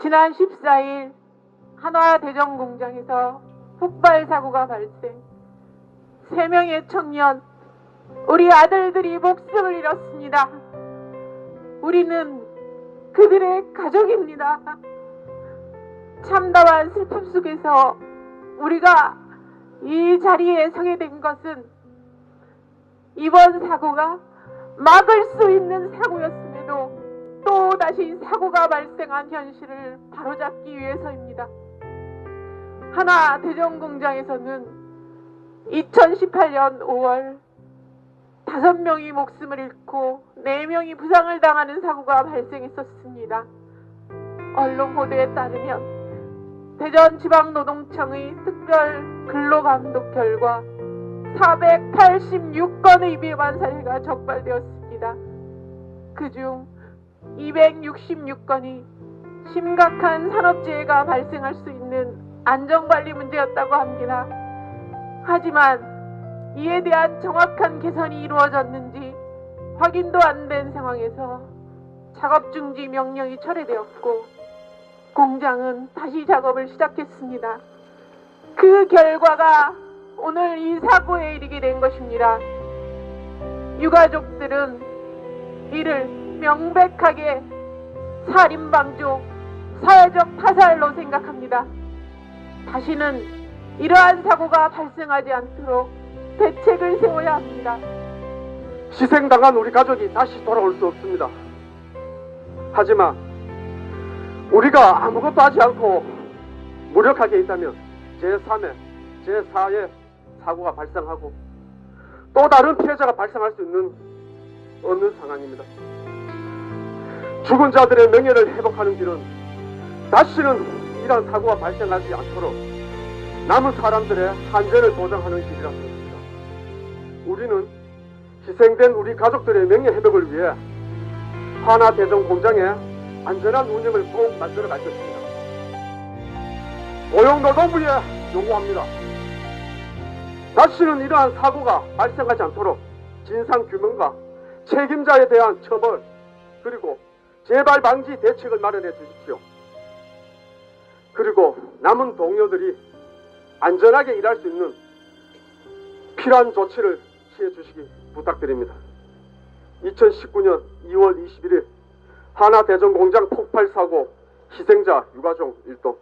지난 14일 한화 대전 공장에서 폭발 사고가 발생. 세 명의 청년, 우리 아들들이 목숨을 잃었습니다. 우리는 그들의 가족입니다. 참담한 슬픔 속에서 우리가 이 자리에 서게 된 것은 이번 사고가 막을 수 있는 또 다시 사고가 발생한 현실을 바로잡기 위해서입니다. 하나 대전 공장에서는 2018년 5월 다섯 명이 목숨을 잃고 네 명이 부상을 당하는 사고가 발생했었습니다. 언론 보도에 따르면 대전지방노동청의 특별 근로감독 결과 486건의 위반 사례가 적발되었습니다. 그중 266건이 심각한 산업재해가 발생할 수 있는 안전관리 문제였다고 합니다. 하지만 이에 대한 정확한 개선이 이루어졌는지 확인도 안 된 상황에서 작업 중지 명령이 철회되었고 공장은 다시 작업을 시작했습니다. 그 결과가 오늘 이 사고에 이르게 된 것입니다. 유가족들은 이를 명백하게 살인방조, 사회적 타살로 생각합니다. 다시는 이러한 사고가 발생하지 않도록 대책을 세워야 합니다. 희생당한 우리 가족이 다시 돌아올 수 없습니다. 하지만 우리가 아무것도 하지 않고 무력하게 있다면 제3회, 제4회 사고가 발생하고 또 다른 피해자가 발생할 수 있는 없는 상황입니다. 죽은 자들의 명예를 회복하는 길은 다시는 이러한 사고가 발생하지 않도록 남은 사람들의 안전을 보장하는 길이라 생각합니다. 우리는 희생된 우리 가족들의 명예 회복을 위해 하나 대전 공장의 안전한 운영을 꼭 만들어 갈 것입니다. 고용 노동부에 요구합니다. 다시는 이러한 사고가 발생하지 않도록 진상 규명과 책임자에 대한 처벌 그리고 재발 방지 대책을 마련해 주십시오. 그리고 남은 동료들이 안전하게 일할 수 있는 필요한 조치를 취해 주시기 부탁드립니다. 2019년 2월 21일 하나 대전 공장 폭발 사고 희생자 유가족 일동